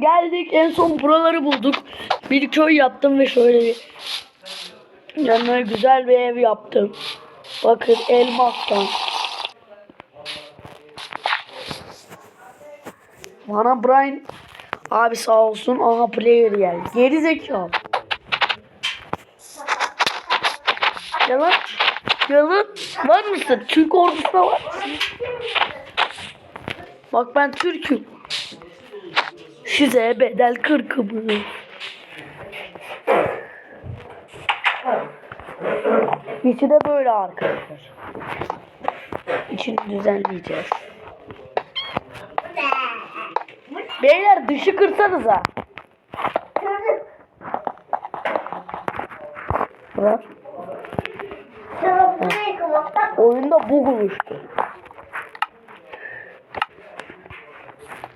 geldik en son buraları bulduk. Bir köy yaptım ve şöyle bir yanına güzel bir ev yaptım. Bakın elmastan. Bana Brian abi sağ olsun aha player geldi. Geri zekalı. Yalan. Yalan. Var mısın? Türk ordusuna var mısın? Bak ben Türk'üm. Size bedel kırkımı. İçi de böyle arkadaşlar. İçini düzenleyeceğiz. Beyler dışı kırsanıza. Bırak. Oyunda bug oluştu.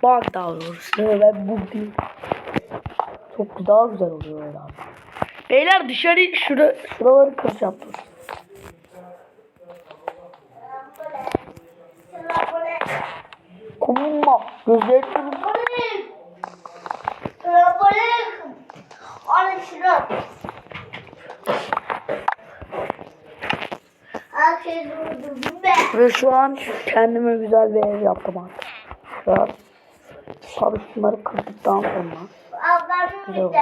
Bug daha doğrusu. Ben bug değil. Çok daha güzel oluyor öyle abi. Beyler dışarı şura, şuraları kıracağım dur. Kumma. Gözleri kırmızı. Ve şu an kendime güzel bir ev yaptım artık. Şu an tabii şunları kırdıktan sonra. Güzel oldu.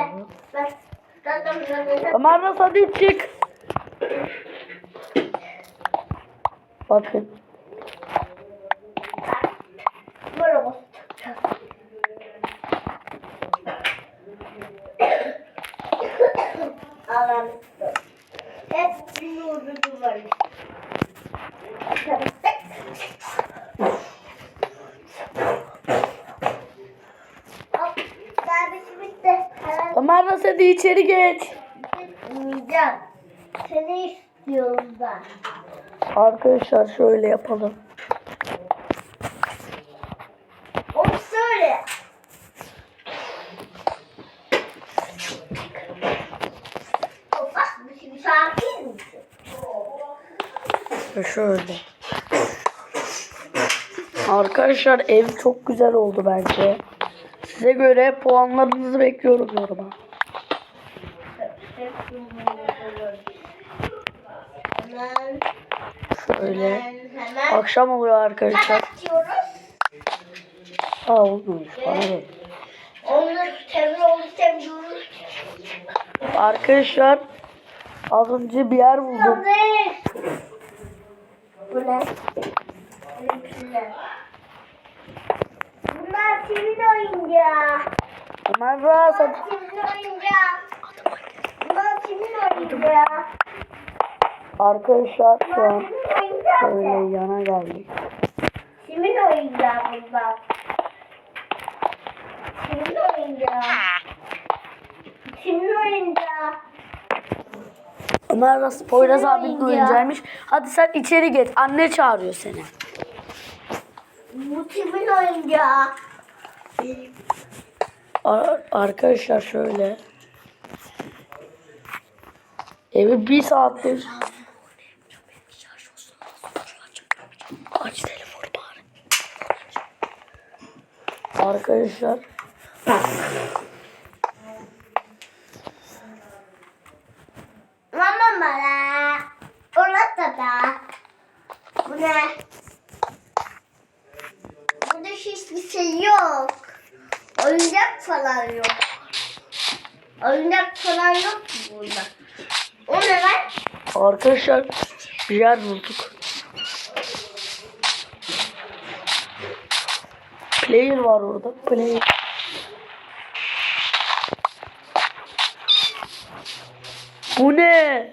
Ömer nasıl hadi çık. Bakın. Hep bir yurdu var. Servisi bitti. Hemen Ömer nasıl hadi içeri geç. gitmeyeceğim. Seni istiyorum ben. Arkadaşlar şöyle yapalım. Onu söyle. Şey şöyle. Arkadaşlar ev çok güzel oldu bence. Size göre puanlarınızı bekliyorum yoruma. Hemen, Şöyle. hemen. Akşam oluyor arkadaşlar. Aa olmuş bana ver. Onları temiz oldu. Arkadaşlar az önce bir yer buldum. Bu ne? Bunlar kimin oyuncağı? Bunlar kimin oyuncağı? Oyuncağı? Arkadaşlar şu an şöyle yana geldik. Kimin oyuncağı bunlar? Kimin oyuncağı? Kimin oyuncağı? Ömer nasıl Poyraz Kimin abinin oyuncağı? oyuncağıymış. Hadi sen içeri geç. Anne çağırıyor seni. Bu kimin oyuncağı? Ar- arkadaşlar şöyle. Evi bir saattir. Aç telefonu bari. Arkadaşlar Mama bana. Orada da. Bu ne? Burada hiçbir şey yok. Oyuncak falan yok. Oyuncak falan yok burada? O ne lan? arkadaşlar bir yer bulduk. Player var orada. Player. Bu ne?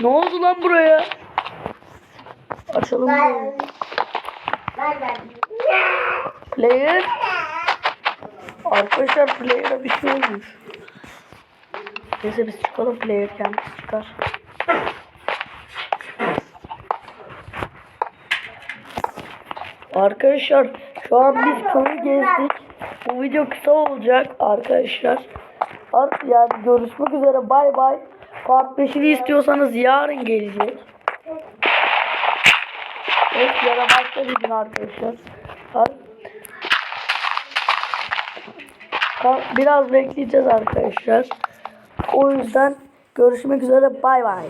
Ne oldu lan buraya? Açalım Ben... Ben ben. Player. Arkadaşlar player'a bir şey olmuş. Neyse biz çıkalım player kendisi çıkar. Arkadaşlar şu an biz köyü gezdik. Bu video kısa olacak arkadaşlar. Art yani görüşmek üzere bay bay. Part 5'ini istiyorsanız yarın gelecek. Evet yarın başka bir gün arkadaşlar. Ka- Biraz bekleyeceğiz arkadaşlar. O yüzden görüşmek üzere. Bay bay.